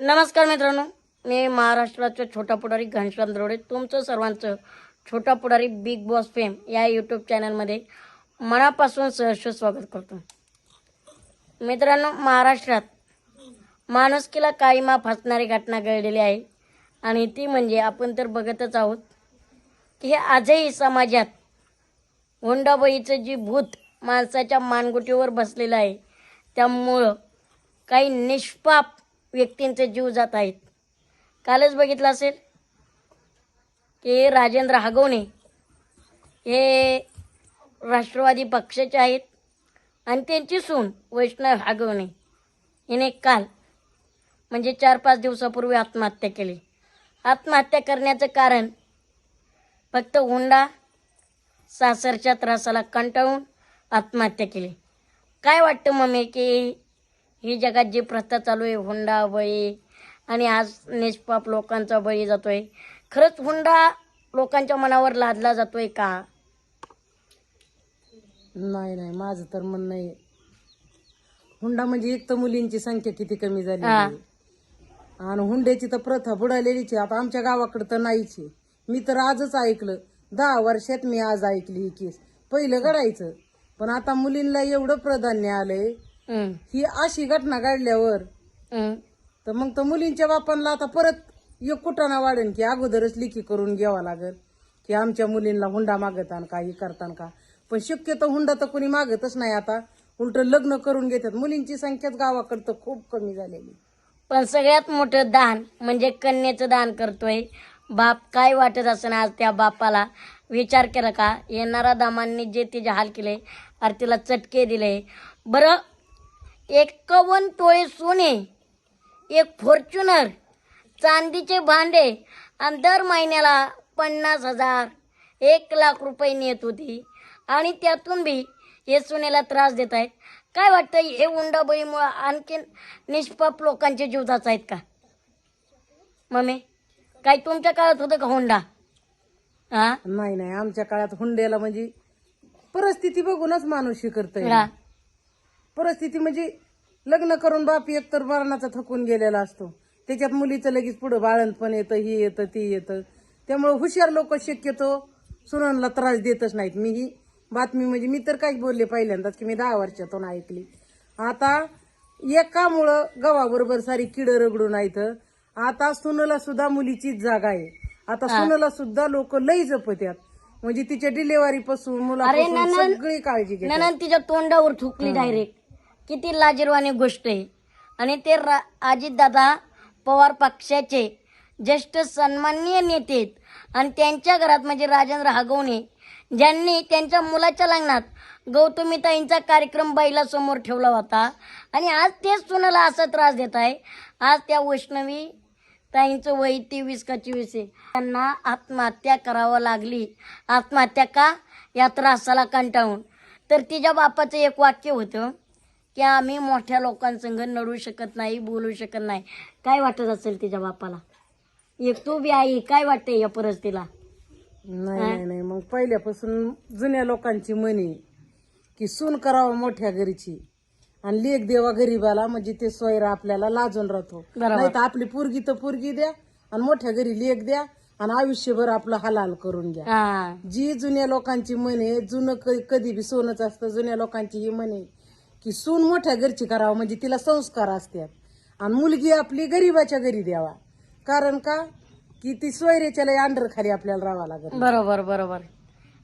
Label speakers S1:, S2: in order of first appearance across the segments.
S1: नमस्कार मित्रांनो मी महाराष्ट्राचा छोटा पुढारी घनश्याम द्रोडे. तुमचं सर्वांचं Chhota Pudhari Bigg Boss fame या यूट्यूब चॅनलमध्ये मनापासून सहर्ष स्वागत करतो. मित्रांनो महाराष्ट्रात माणुसकीला काही माफ फासणारी घटना घडलेली आहे आणि ती म्हणजे आपण तर बघतच आहोत की हे आजही समाजात हुंडाबाईचं जी भूत माणसाच्या मानगुटीवर बसलेलं आहे त्यामुळं काही निष्पाप व्यक्तींचे जीव जात आहेत. कालच बघितलं असेल की राजेंद्र हागवणे हे राष्ट्रवादी पक्षाचे आहेत आणि त्यांची सून वैष्णव हागवणे हिने काल म्हणजे चार पाच दिवसापूर्वी आत्महत्या केली. आत्महत्या करण्याचं कारण फक्त हुंडा सासरच्या त्रासाला कंटाळून आत्महत्या केली. काय वाटतं मम्मी की ही जगात जी प्रथा चालू आहे हुंडा बळी आणि आज निष्पाप लोकांचा बळी जातोय. खरंच हुंडा लोकांच्या मनावर लादला जातोय का?
S2: नाही नाही माझं तर म्हणणं आहे. हुंडा म्हणजे एक तर मुलींची संख्या किती कमी झाली
S1: हा.
S2: आहे. आणि हुंड्याची तर प्रथा बुडालेलीच आहे. आता आमच्या गावाकडे तर नाहीच मी तर आजच ऐकलं. दहा वर्षात मी आज ऐकली ही केस. पहिलं घडायचं. पण आता मुलींना एवढं प्राधान्य आलंय.
S1: हं,
S2: अशी घटना घडल्यावर. तर मग तर मुलींच्या बापांना आता परत एक कुटाणा वाढेल की अगोदरच लिखी करून घ्यावा लागेल की आमच्या मुलींना हुंडा मागतान का हे करतान का. पण शक्यतो हुंडा तर कोणी मागतच नाही आता. उलट लग्न करून घेतात. मुलींची संख्याच गावाकडे खूप कमी झालेली.
S1: पण सगळ्यात मोठं दान म्हणजे कन्येचं दान करतोय. बाप काय वाटत असं आज त्या बापाला? विचार केला का? येणारा दामांनी जे तिचे हाल केले अरे तिला चटके दिले. बरं एकावन्न तोळे सोने एक फॉर्च्युनर चांदीचे भांडे आणि दर महिन्याला पन्नास हजार एक लाख रुपये नेत होती. आणि त्यातून बी हे सोन्याला त्रास देत आहेत. काय वाटतं हे हुंडाबळीमुळं आणखीन निष्पाप लोकांचे जीव जात आहेत का? मम्मी काय तुमच्या काळात होतं का हुंडा? हा?
S2: नाही नाही आमच्या काळात हुंड्याला म्हणजे परिस्थिती बघूनच माणूस हे करतय.
S1: हा.
S2: परिस्थिती म्हणजे लग्न करून बाप एकतर मरणाचा थकून गेलेला असतो. त्याच्यात मुलीचं लगेच पुढं बाळणपण येतं ही येतं ती येतं. त्यामुळे हुशार लोक शक्यतो सुनांना त्रास देतच नाहीत. मी ही बातमी म्हणजे मी तर काय बोलले पहिल्यांदाच की मी दहा वर्षातून ऐकली. आता एकामुळं गव्हाबरोबर सारी किड रगडून आहेत. आता सुनला सुद्धा मुलीचीच जागा आहे. आता सुनला सुद्धा लोक लई जपत्यात. म्हणजे तिच्या डिलेव्हरी पासून
S1: ननंद-
S2: सगळी काळजी घेतात.
S1: नंतर तिच्या तोंडावर थुकली डायरेक्ट किती लाजीरवाणी गोष्ट आहे. आणि ते रा अजितदादा पवार पक्षाचे ज्येष्ठ सन्माननीय नेते आहेत. आणि त्यांच्या घरात म्हणजे राजेंद्र हागवणे ज्यांनी त्यांच्या मुलाच्या लग्नात गौतमीताईंचा कार्यक्रम बैलासमोर ठेवला होता. आणि आज तेच सुनाला असा त्रास देत आहे. आज त्या वैष्णवी ताईंचं वय तेवीस का चोवीस आहे. त्यांना आत्महत्या करावं लागली. आत्महत्या का? या त्रासाला कंटाळून. तर तिच्या बापाचं एक वाक्य होतं की आम्ही मोठ्या लोकांसंग नडू शकत नाही बोलू शकत नाही. काय वाटत असेल तिच्या बापाला? एक तू बी आई काय वाटते या परिस्थितीला?
S2: नाही नाही नाही. मग पहिल्यापासून जुन्या लोकांची म्हणी की सून करावं मोठ्या घरीची. आणि लेख देवा गरीबाला म्हणजे ते सोयरा आपल्याला लाजून राहतो. नाही तर आपली पोरगी तर पोरगी द्या आणि मोठ्या घरी लेख द्या आणि आयुष्यभर आपलं हलाल करून घ्या. जी जुन्या लोकांची म्हणे जुनं कधी बी सोनच असतं जुन्या लोकांची ही म्हणे की सून मोठ्या घरची करावं म्हणजे तिला संस्कार असतात. आणि मुलगी आपली गरीबाच्या घरी द्यावा. कारण का? की ती सोयऱ्याच्या लय अंडर खाली आपल्याला राहावं लागत
S1: बरोबर बरोबर.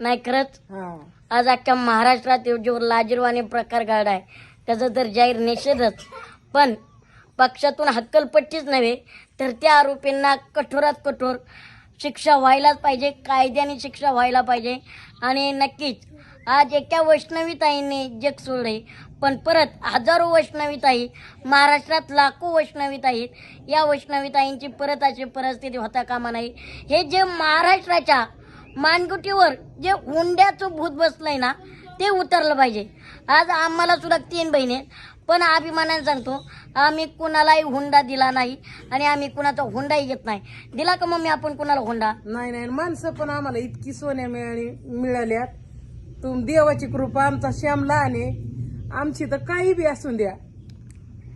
S1: नाही खरंच
S2: हा.
S1: आज अख्ख्या महाराष्ट्रात जो लाजीरवाणी प्रकार घडलाय. त्याचा तर जाहीर निषेधच. पण पक्षातून हक्कलपट्टीच नव्हे तर त्या आरोपींना कठोरात कठोर शिक्षा व्हायलाच पाहिजे कायद्याने शिक्षा व्हायला पाहिजे. आणि नक्कीच आज एका वैष्णवीताईंनी जग सोडले. पण परत हजारो वैष्णवीताई महाराष्ट्रात लाखो वैष्णवीताई आहेत. या वैष्णवीताईंची परत अशी परिस्थिती होता कामा नाही. हे जे महाराष्ट्राच्या मानगुटीवर जे हुंड्याचं भूत बसलंय ना ते उतरलं पाहिजे. आज आम्हाला सुद्धा तीन बहिणी आहेत. पण अभिमानाने सांगतो आम्ही कुणालाही हुंडा दिला नाही आणि आम्ही कुणाचा हुंडाही घेत नाही. दिला का मम्मी आपण कुणाला हुंडा?
S2: नाही नाही. माणसं पण आम्हाला इतकी सोन्या मिळाली मिळाल्यात. तुम देवाची कृपा आमचा श्याम लहान आहे आमची तर काही बी असून द्या.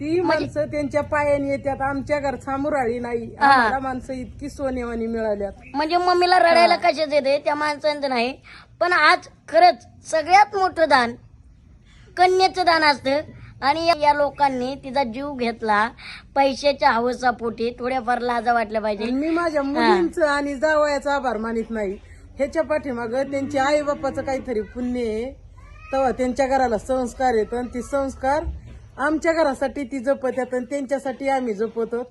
S2: ती माणसं त्यांच्या पायाने येतात आमच्या घरचा मुराळी नाही.
S1: हा.
S2: आम्हाला माणसं इतकी सोनेवानी मिळाल्यात.
S1: म्हणजे मम्मीला रडायला कशाच येते त्या माणसांचं नाही. पण आज खरंच सगळ्यात मोठं दान कन्याचं दान असतं. आणि या- या लोकांनी तिचा जीव घेतला. पैशाच्या हवसापोटी थोड्याफार लाजा वाटल्या पाहिजे.
S2: मी माझ्या मुलींचं आणि जावयाचा आभार मानित नाही. ह्याच्या पाठीमाग त्यांच्या आई बापाचं काहीतरी पुण्य आहे. तेव्हा त्यांच्या घराला संस्कार येत आणि ते संस्कार आमच्या घरासाठी ती जपत येत आणि त्यांच्यासाठी आम्ही जपतो.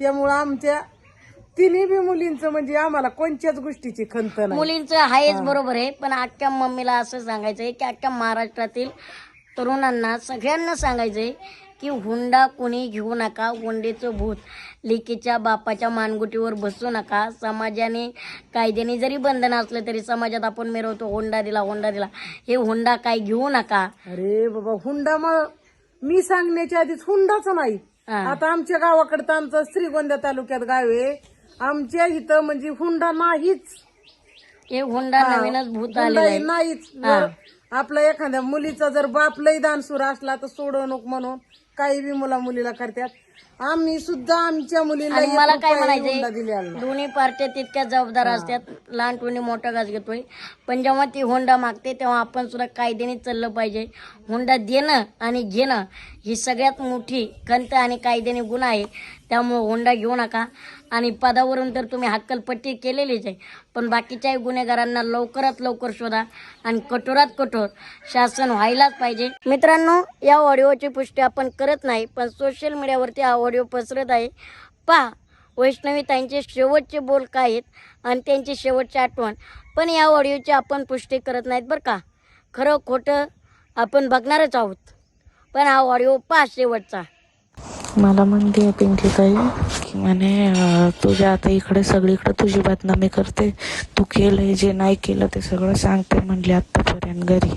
S2: त्यामुळं आमच्या तिन्ही बी मुलींचं म्हणजे आम्हाला कोणत्याच गोष्टीची खंत नाही.
S1: मुलींचं आहेच बरोबर आहे पण अख्ख्या मम्मीला असं सांगायचंय की अख्ख्या महाराष्ट्रातील तरुणांना सगळ्यांना सांगायचंय की हुंडा कोणी घेऊ नका हुंडेचं भूत. लेकीच्या बापाच्या मानगुटीवर बसू नका. समाजाने कायद्याने जरी बंधन असलं तरी समाजात आपण मिरवतो हुंडा दिला हुंडा दिला. हे हुंडा काय घेऊ नका.
S2: अरे बाबा हुंडा मग मी सांगण्याच्या आधीच हुंडाच नाही.
S1: हा.
S2: आता आमच्या गावाकडे तर आमचं श्रीगोंदा तालुक्यात गाव आहे. आमच्या इथं म्हणजे हुंडा नाहीच.
S1: हे हुंडा नवीनच भूत
S2: हुंडा
S1: आलेलं आहे.
S2: नाहीच. जर आपला एखाद्या मुलीचा जर बाप लई दानसूर असला तर सोडव नको म्हणून. काही बी मुला मुलीला करतात. आम्ही सुद्धा आमच्या मुलीला
S1: आणि
S2: एक
S1: मला काय
S2: रुपया हुंडा
S1: म्हणायचंय
S2: दिलेला नाही.
S1: दोन्ही पार्ट्या तितक्या जबाबदार असतात. लहान टोनी मोठा घास घेतोय. पण जेव्हा ती होंडा मागते तेव्हा आपण सुद्धा कायद्याने चाललं पाहिजे. होंडा देणं आणि घेणं ही सगळ्यात मोठी खंत आणि कायद्याने गुन्हा आहे. त्यामुळे होंडा घेऊ नका. आणि पदावरून तर तुम्ही हक्कलपट्टी केलेलीच आहे. पण बाकीच्याही गुन्हेगारांना लवकरात लवकर शोधा आणि कठोरात कठोर शासन व्हायलाच पाहिजे. मित्रांनो या ऑडिओची पुष्टी आपण करत नाही पण सोशल मीडियावरती हा ऑडिओ पसरत आहे. पहा वैष्णवी त्यांचे शेवटचे बोल काय आहेत आणि त्यांची शेवटची आठवण. पण या ऑडिओची आपण पुष्टी करत नाहीत बरं का. खरं खोटं आपण बघणारच आहोत. पण हा ऑडिओ पहा शेवटचा.
S3: मला म्हणते पिंकी ताई की म्हणे तुझ्या आता इकडे सगळीकडे तुझी बदनामी करते. तू केलंय जे नाही केलं ते सगळं सांगते म्हणली आत्तापर्यंत घरी.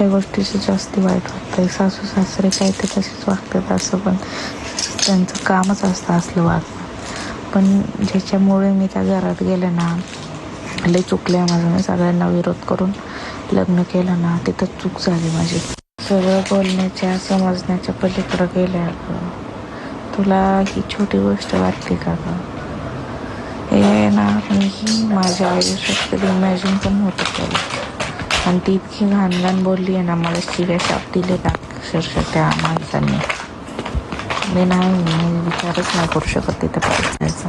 S3: या गोष्टीचं जास्त वाईट वाटतं सासू सासरे काय ते तसेच वागतात असं पण. त्यांचं कामच असतं असलं वागणं. पण ज्याच्यामुळे मी त्या घरात गेले ना लय चुकले माझं. मी सगळ्यांना विरोध करून लग्न केलं ना तिथं चूक झाली माझी. सगळं बोलण्याच्या समजण्याच्या पलीकडं गेल्या अगं तुला ही छोटी गोष्ट वाटते का गं? हे ना मीही माझ्या आयुष्यात कधी इमॅजिन पण होतं केलं आणि ती इतकी घाण घाण बोलली आहे ना मला शिव्या शाप दिले का अक्षरशः त्या माणसांनी मी नाही मी विचारच नाही करू शकत तिथं परत जायचा